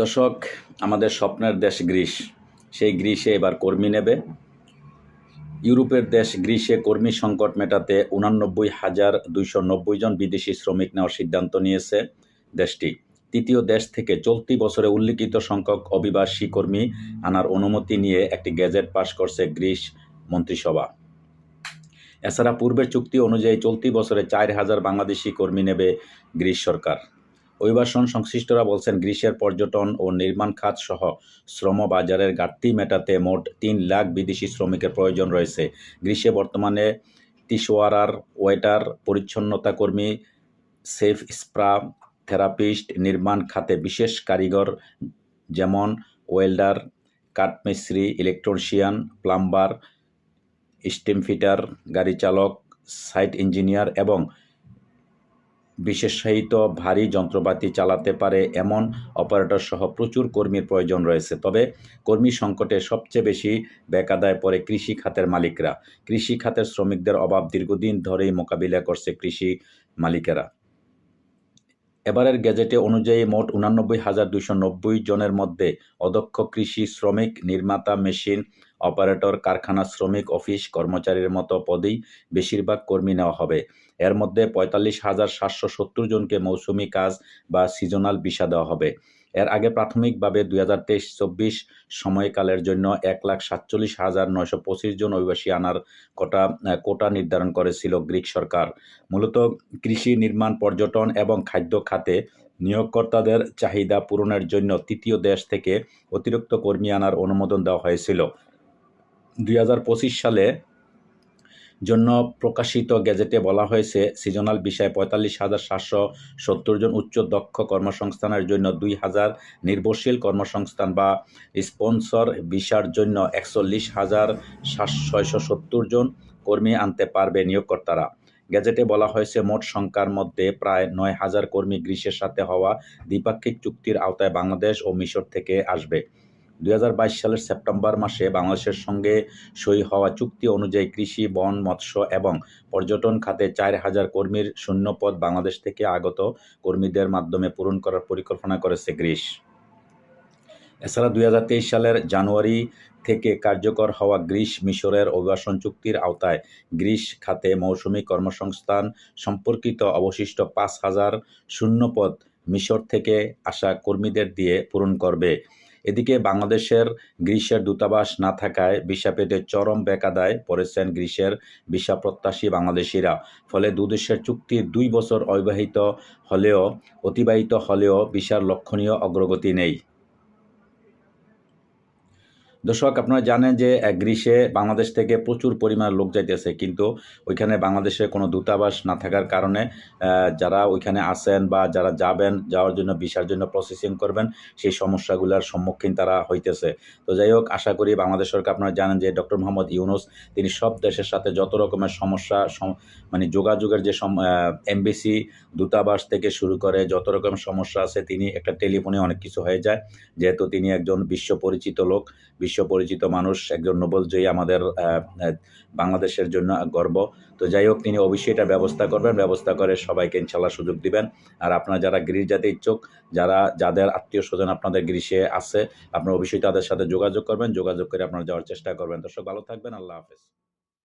দর্শক, আমাদের স্বপ্নের দেশ গ্রিস। সেই গ্রিসে এবার কর্মী নেবে। ইউরোপের দেশ গ্রিসে কর্মী সংকট মেটাতে উনানব্বই হাজার দুইশো নব্বই জন বিদেশি শ্রমিক নেওয়ার সিদ্ধান্ত নিয়েছে দেশটি। তৃতীয় দেশ থেকে চলতি বছরে উল্লিখিত সংখ্যক অভিবাসী কর্মী আনার অনুমতি নিয়ে একটি গেজেট পাশ করছে গ্রিস মন্ত্রিসভা। এছাড়া পূর্বের চুক্তি অনুযায়ী চলতি বছরে চার হাজার বাংলাদেশি কর্মী নেবে গ্রিস সরকার। অভিবাসন সংশ্লিষ্টরা বলছেন, গ্রীষ্মের পর্যটন ও নির্মাণ খাত সহ শ্রম বাজারের ঘাটতি মেটাতে মোট তিন লাখ বিদেশি শ্রমিকের প্রয়োজন রয়েছে। গ্রীষ্মে বর্তমানে তিসওয়ারার ওয়েটার, পরিচ্ছন্নতা কর্মী, সেফ স্প্রা থেরাপিস্ট, নির্মাণ খাতে বিশেষ কারিগর যেমন ওয়েল্ডার, কাঠমিস্ত্রি, ইলেকট্রিশিয়ান, প্লাম্বার স্টিম ফিটার গাড়ি চালক সাইট ইঞ্জিনিয়ার এবং বিশেষায়িত ভারী যন্ত্রপাতি চালাতে পারে এমন অপারেটর সহ প্রচুর কর্মীর প্রয়োজন রয়েছে। তবে কর্মী সংকটে সবচেয়ে বেশি বেকাদায় পড়ে কৃষি খাতের মালিকরা। কৃষি খাতের শ্রমিকদের অভাব দীর্ঘদিন ধরেই মোকাবিলা করছে কৃষি মালিকেরা। এবারের গেজেটে অনুযায়ী মোট উনানব্বই হাজার দুশো নব্বই জনের মধ্যে অদক্ষ কৃষি শ্রমিক, নির্মাতা, মেশিন, অপারেটর, কারখানা শ্রমিক, অফিস কর্মচারীর মতো পদেই বেশিরভাগ কর্মী নেওয়া হবে। এর মধ্যে পঁয়তাল্লিশ হাজার সাতশো সত্তর জনকে মৌসুমি কাজ বা সিজনাল বিষা দেওয়া হবে। এর আগে প্রাথমিকভাবে দুই হাজার তেইশ চব্বিশ সময়কালের জন্য এক লাখ সাতচল্লিশ হাজার নয়শো পঁচিশ জন অভিবাসী আনার কোটা কোটা নির্ধারণ করেছিল গ্রিক সরকার। মূলত কৃষি নির্মাণ পর্যটন এবং খাদ্য খাতে নিয়োগকর্তাদের চাহিদা পূরণের জন্য তৃতীয় দেশ থেকে অতিরিক্ত কর্মী আনার অনুমোদন দেওয়া হয়েছিল। দুই হাজার পঁচিশ সালে জন্য প্রকাশিত গেজেটে বলা হয়েছে, সিজনাল বিষয়ে পঁয়তাল্লিশ হাজার সাতশো সত্তর জন উচ্চ দক্ষ কর্মসংস্থানের জন্য দুই হাজার নির্ভরশীল কর্মসংস্থান বা স্পন্সর ভিসার জন্য একচল্লিশ হাজার ছয়শো সত্তর জন কর্মী আনতে পারবে নিয়োগকর্তারা। গেজেটে বলা হয়েছে, মোট সংখ্যার মধ্যে প্রায় নয় হাজার কর্মী গ্রীষ্মের সাথে হওয়া দ্বিপাক্ষিক চুক্তির আওতায় বাংলাদেশ ও মিশর থেকে আসবে। দুই হাজার বাইশ সালের সেপ্টেম্বর মাসে বাংলাদেশের সঙ্গে সই হওয়া চুক্তি অনুযায়ী কৃষি, বন, মৎস্য এবং পর্যটন খাতে চার হাজার কর্মীর শূন্যপদ বাংলাদেশ থেকে আগত কর্মীদের মাধ্যমে পূরণ করার পরিকল্পনা করেছে গ্রিস। এছাড়া দুই হাজার তেইশ সালের জানুয়ারি থেকে কার্যকর হওয়া গ্রিস মিশরের অভিবাসন চুক্তির আওতায় গ্রিস খাতে মৌসুমি কর্মসংস্থান সম্পর্কিত অবশিষ্ট পাঁচ হাজার শূন্যপদ মিশর থেকে আসা কর্মীদের দিয়ে পূরণ করবে। এদিকে বাংলাদেশের গ্রীষ্মের দূতাবাস না থাকায় ভিসা চরম বেকাদায় পড়েছেন গ্রীষ্মের ভিসা প্রত্যাশী বাংলাদেশিরা। ফলে দুদেশের চুক্তির দুই বছর অব্যাহিত হলেও, অতিবাহিত হলেও ভিসার লক্ষণীয় অগ্রগতি নেই। দর্শক, আপনারা জানেন যে গ্রীষ্মে বাংলাদেশ থেকে প্রচুর পরিমাণ লোক যাইতেছে, কিন্তু ওইখানে বাংলাদেশে কোনো দূতাবাস না থাকার কারণে যারা ওইখানে আসেন বা যারা যাবেন, যাওয়ার জন্য, ভিসার জন্য প্রসেসিং করবেন, সেই সমস্যাগুলোর সম্মুখীন তারা হইতেছে। তো যাই হোক, আশা করি বাংলাদেশ সরকার, আপনারা জানেন যে ডক্টর মোহাম্মদ ইউনুস, তিনি সব দেশের সাথে যত রকমের সমস্যা মানে যোগাযোগের যে এমবিসি দূতাবাস থেকে শুরু করে যত রকম সমস্যা আছে, তিনি একটা টেলিফোনে অনেক কিছু হয়ে যায়। যেহেতু তিনি একজন বিশ্ব পরিচিত লোক, বিশ্ব বিশ্ব পরিচিত মানুষ, একজন নোবেল জয়ী আমাদের বাংলাদেশের জন্য গর্ব। তো যাই হোক, তিনি অবশ্যই এটা ব্যবস্থা করবেন, ব্যবস্থা করে সবাইকে ইনশাল্লাহ সুযোগ দিবেন। আর আপনারা যারা গ্রিস জাতি ইচ্ছুক, যারা, যাদের আত্মীয় স্বজন আপনাদের গ্রীষে আছে, আপনারা অবশ্যই তাদের সাথে যোগাযোগ করবেন, যোগাযোগ করে আপনারা যাওয়ার চেষ্টা করবেন। দর্শক, ভালো থাকবেন, আল্লাহ হাফেজ।